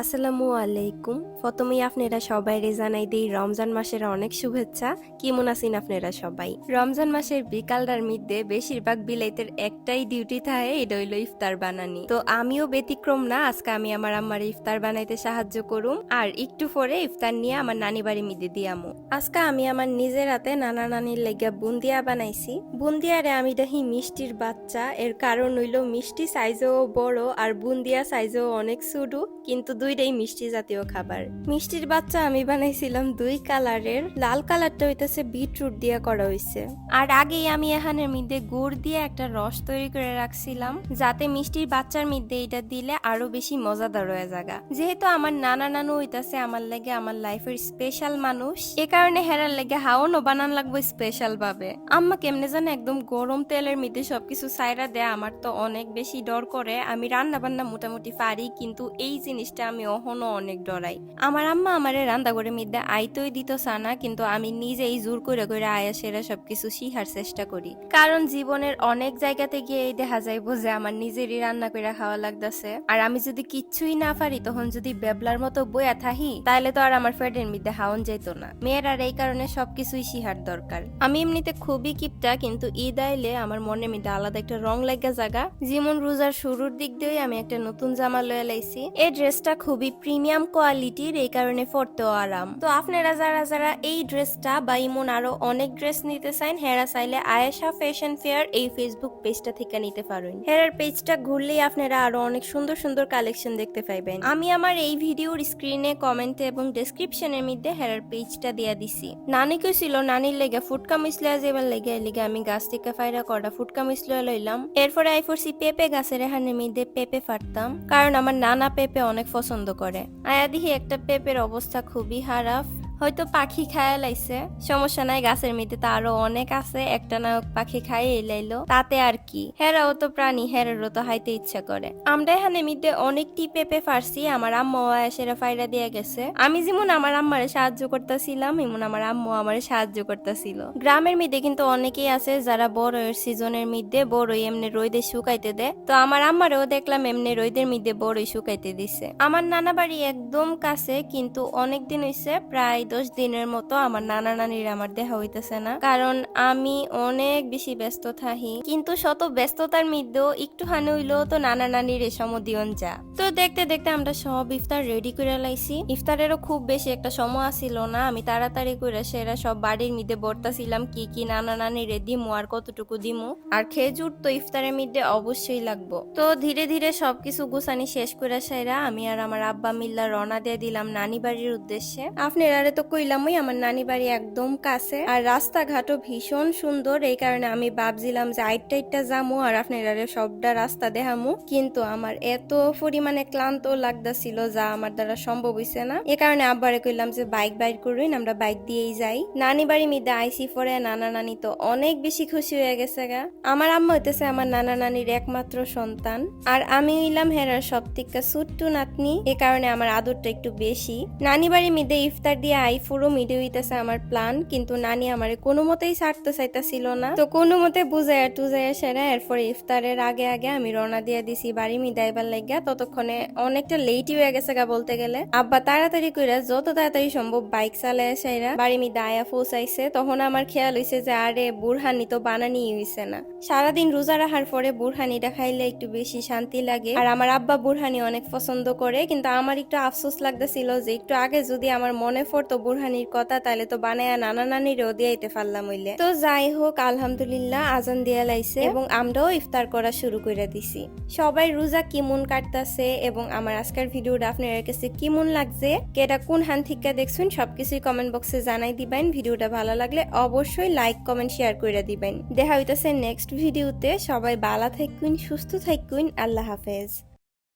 আসসালামু আলাইকুম। প্রথমেই আপনারা সবাই জানাই দিই রমজান মাসের অনেক শুভেচ্ছা। কেমন আছেন আপনারা সবাই? রমজান মাসের বিকালটার মধ্যে বেশিরভাগ বিলাইতের একটাই ডিউটি থাকে, এটা হইল ইফতার বানানি। তো আমিও ব্যতিক্রম না, আজকে আমি আমার আম্মার ইফতার বানাইতে সাহায্য করুম, আর একটু পরে ইফতার নিয়ে আমার নানি বাড়ি মিদে দিয়ামু আজকে আমি আমার নিজের হাতে নানা নানির লেগে বুন্দিয়া বানাইছি। বুন্দিয়ারে আমি দেখি মিষ্টির বাচ্চা, এর কারণ হইল মিষ্টি সাইজও বড় আর বুন্দিয়া সাইজও অনেক সুডু কিন্তু দুইটাই মিষ্টি জাতীয় খাবার। মিষ্টির বাচ্চা আমি বানাইছিলাম দুই কালারের। লাল কালারটা হইতেছে বিটরুট দিয়ে করা হইছে। আর আগেই আমি এখানের মধ্যে গুড় দিয়ে একটা রস তৈরি করে রাখছিলাম, যাতে মিষ্টির বাচ্চার মধ্যে এটা দিলে আরও বেশি মজাদার হয়ে জায়গা যেহেতু আমার নানা নানু হইতাছে আমার লাগে আমার লাইফের স্পেশাল মানুষ, এ কারণে হেরার লাগে হাওনও বানান লাগবে স্পেশাল ভাবে। আম্মা কেমনে জানে একদম গরম তেলের মধ্যে সবকিছু সাইরা দেয় আমার তো অনেক বেশি ডর করে। আমি রান্না বান্না মোটামুটি পারি, কিন্তু এই জিনিসটা আমি অহনো অনেক ডরাই। আমার আম্মা আমারে রান্না করে মধ্যে আইতই দিত সানা, কিন্তু আমি নিজেই জোর করে করে আয়া সেরা সবকিছু শিহার চেষ্টা করি। কারণ জীবনের অনেক জায়গাতে গিয়ে এই দেখা যাইব যে আমার নিজেরই রান্না করে খাওয়া লাগতেছে। আর আমি যদি কিচ্ছুই না পারি, তখন যদি বেবলার মতো বইয়া থাহি তাহলে তো আর আমার ফ্রেডের মধ্যে হাওন যেত না। মেয়েরার এই কারণে সবকিছুই শিহার দরকার। আমি এমনিতে খুবই কিপটা, কিন্তু ঈদ আইলে আমার মনে মধ্যে আলাদা একটা রং লাগা জায়গা যেমন রোজার শুরুর দিক দিয়ে আমি একটা নতুন জামা লয়ে লাইছি। এই ড্রেসটা খুবই প্রিমিয়াম কোয়ালিটির, এই কারণে পরতেও আরাম। তো আপনারা যারা যারা এই ড্রেসটা বা ইমন আরও অনেক ড্রেস নিতে চান, হেরা চাইলে আয়েশা ফ্যাশন ফেয়ার এই ফেসবুক পেজটা থেকে নিতে পারেন। হেরার পেজটা ঘুরলেই আপনারা আরও অনেক সুন্দর সুন্দর কালেকশন দেখতে পাইবেন। আমি আমার এই ভিডিওর স্ক্রিনে কমেন্টে এবং ডেসক্রিপশনের মধ্যে হেরার পেজটা দিয়া দিছি। নানি ছিল নানির লেগে ফুটকা মিসলে যাবার লেগে লেগে আমি গাছ থেকে ফাইরা করা ফুটকা মিসলে লইলাম। এরপরে আই ফোরসি পেঁপে গাছের এখানে মধ্যে পেঁপে ফাটতাম। কারণ আমার নানা পেঁপে অনেক পছন্দ করে। আয়াদিহি একটা পেপের অবস্থা খুবই খারাপ। হয়তো পাখি খায়া লাইছে। সমস্যা নাই, গাছের মধ্যে তো আরও অনেক আছে। একটা নায়ক পাখি খাই লাইলো। তাতে আর কি? হেরাও তো প্রাণী, হেরারও তো হাইতে ইচ্ছা করে। আমরা এখানে মধ্যে অনেকটি পেপে ফারছি আমার আম্মা সেরা ফাইরা দিয়ে গেছে। আমি যেমন আমার আম্মারে সাহায্য করতেছিলাম, এমন আমার আম্মু আমারে সাহায্য করতেছিল। গ্রামের মধ্যে কিন্তু অনেকেই আছে যারা বড়ের সিজনের মধ্যে বড়ই এমনি রোদে শুকাইতে দেয়। তো আমার আম্মারেও দেখলাম এমনি রোদের মধ্যে বড়ই শুকাইতে দিছে। আমার নানা বাড়ি একদম কাছে, কিন্তু অনেক দিন হইছে, প্রায় দশ দিনের মতো আমার নানা নানির আমার দেখা হইতেছে না। কারণ আমি অনেক বেশি ব্যস্ত থাকি। কিন্তু শত ব্যস্ততার মধ্যেও একটু হানি হইলেও তো নানা নানির এ সমদিয়ন যা। তো দেখতে দেখতে আমরা সব ইফতার রেডি করে লাইছি। ইফতারেরও খুব বেশি একটা সময় আসিল না। আমি তাড়াতাড়ি করে সেরা সব বাড়ির মধ্যে বর্তাছিলাম কি কি নানা নানিরে দিমু আর কতটুকু দিমু। আর খেজুর তো ইফতারের মধ্যে অবশ্যই লাগবো। তো ধীরে ধীরে সবকিছু গুছানি শেষ করে সেরা আমি আর আমার আব্বা মিল্লা রওনা দিয়ে দিলাম নানি বাড়ির উদ্দেশ্যে। আপনারা তো কইলামই আমার নানি বাড়ি একদম কাছে। আর রাস্তাঘাটও ভীষণ সুন্দর, এই কারণে আমি ভাবছিলাম যে আইটটা ইটটা যামু আর আপনারা সবটা রাস্তা দেখামু। কিন্তু আমার এত পরিমাণে ক্লান্ত লাগতেছিল যা আমার দ্বারা সম্ভব হইছে না। এ কারণে আব্বারে কইলাম যে বাইক বাইর করুন, আমরা বাইক দিয়েই যাই। নানি বাড়ি মিদে আইসি পরে নানা নানি তো অনেক বেশি খুশি হয়ে গেছে গা। আমার আম্মা হইতেছে আমার নানা নানির একমাত্র সন্তান। আর আমি হইলাম হেরার সব থেকে ছোট্ট নাতনি, এ কারণে আমার আদরটা একটু বেশি। নানি বাড়ি মিদে ইফতার দিয়ে আই পুরো মিডে হইতেছে আমার প্ল্যান, কিন্তু নানি আমার কোনো মতেই ছাড়তে চাইতেছিল না। তো কোনো মতে বুঝাইয়া টুজাইয়া সেরা এরপর ইফতারের আগে আগে আমি রওনা দিয়ে দিছি বাড়ি মিদাইবার লাগিয়া ততক্ষণে অনেকটা লেটই হয়ে গেছে গা বলতে গেলে। আব্বা তাড়াতাড়ি কইরা যত তাড়াতাড়ি সম্ভব বাইক চালায় সেরা বাড়ি আয়া পৌঁছাইছে। তখন আমার খেয়াল হইছে যে আরে বুড়হানি তো বানানি হইছে না। সারাদিন রোজা রাখার পরে বুড়হানিটা খাইলে একটু বেশি শান্তি লাগে। আর আমার আব্বা বুড়হানি অনেক পছন্দ করে, কিন্তু আমার একটু আফসোস লাগতেছিল যে একটু আগে যদি আমার মনে পড়তো বুড়হানির কথা তাহলে তো বানায়া নানা নানিরও দিয়াইতে পারলাম হইলে। তো যাই হোক, আলহামদুলিল্লাহ আজান দিয়া লাইছে এবং আমরাও ইফতার করা শুরু করে দিছি। সবাই রোজা কেমন কাটতাছে এবং আমার আজকের ভিডিওটা আপনার কাছে কেমন লাগছে কেটা কোন হান থেকে দেখছেন সবকিছুই কমেন্ট বক্সে জানাই দিবেন। ভিডিওটা ভালো লাগলে অবশ্যই লাইক কমেন্ট শেয়ার করে দিবেন। দেখা হইতাছে নেক্সট ভিডিওতে সবাই ভালো থাকুন সুস্থ থাকুন আল্লাহ হাফেজ।